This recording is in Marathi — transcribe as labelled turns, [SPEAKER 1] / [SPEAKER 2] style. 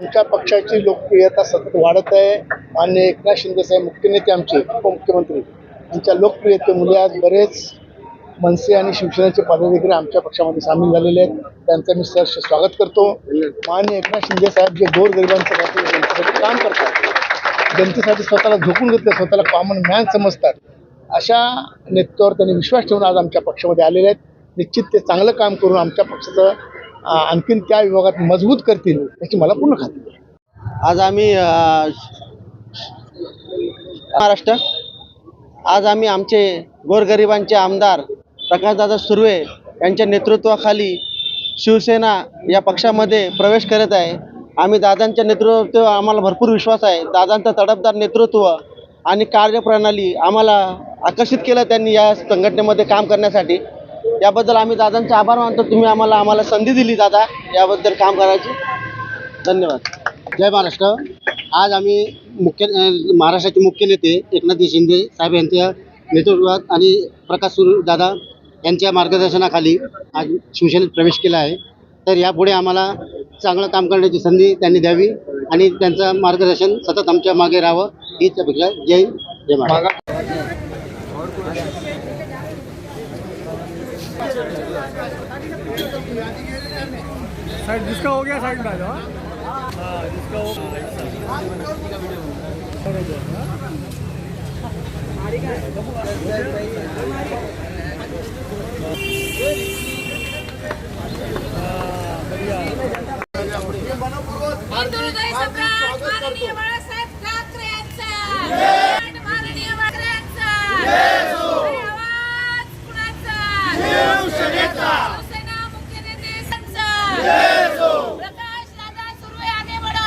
[SPEAKER 1] आमच्या पक्षाची लोकप्रियता सतत वाढत आहे. मान्य एकनाथ शिंदे साहेब मुख्य नेते आमचे उपमुख्यमंत्री. यांच्या लोकप्रियतेमुळे आज बरेच मनसे आणि शिवसेनेचे पदाधिकारी आमच्या पक्षामध्ये सामील झालेले आहेत. त्यांचं मी सहर्ष स्वागत करतो. मान्य एकनाथ शिंदे साहेब जे गोरगरिबांचं खाते जनतेसाठी काम करतात. जनतेसाठी स्वतःला झोकून घेतलं स्वतःला कॉमन मॅन समजतात. अशा नेतृत्वावर त्यांनी विश्वास ठेवून आज आमच्या पक्षामध्ये आलेले आहेत. निश्चित ते चांगलं काम करून आमच्या पक्षाचं आणखीन त्या विभागात मजबूत करतील याची मला पूर्ण खात्री आहे.
[SPEAKER 2] आज आम्ही महाराष्ट्र आज आम्ही आमचे गोरगरिबांचे आमदार प्रकाशदादा सुर्वे यांच्या नेतृत्वाखाली शिवसेना या पक्षामध्ये प्रवेश करत आहे. आम्ही दादांच्या नेतृत्व आम्हाला भरपूर विश्वास आहे. दादांचं तडफदार नेतृत्व आणि कार्यप्रणाली आम्हाला आकर्षित केलं त्यांनी या संघटनेमध्ये काम करण्यासाठी. याबद्दल आम्ही दादांचे आभार मानतो. तुम्ही आम्हाला आम्हाला संधी दिली दादा याबद्दल काम करायची. धन्यवाद. जय महाराष्ट्र. आज आम्ही मुख्य महाराष्ट्राचे मुख्य नेते एकनाथ शिंदे साहेब यांच्या नेतृत्वात आणि प्रकाश सुरू दादा यांच्या मार्गदर्शनाखाली आज शिवसेनेत प्रवेश केला आहे. तर यापुढे आम्हाला चांगलं काम करण्याची संधी त्यांनी द्यावी आणि त्यांचं मार्गदर्शन सतत आमच्या मागे राहावं हीच अपेक्षा. जय जय महाराष्ट्र.
[SPEAKER 3] साइड जिसका हो गया साइड में आ जाओ। हाँ? हाँ जिसका हो
[SPEAKER 4] हिंदुहृदय सम्राट माननीय बाळासाहेब ठाकरे यांचा माननीय ठाकरे यांचा आणि आवाज कुणाचा शिवसेना मुख्य नेते यांचा प्रकाश दादा सुर्वे आगे बढो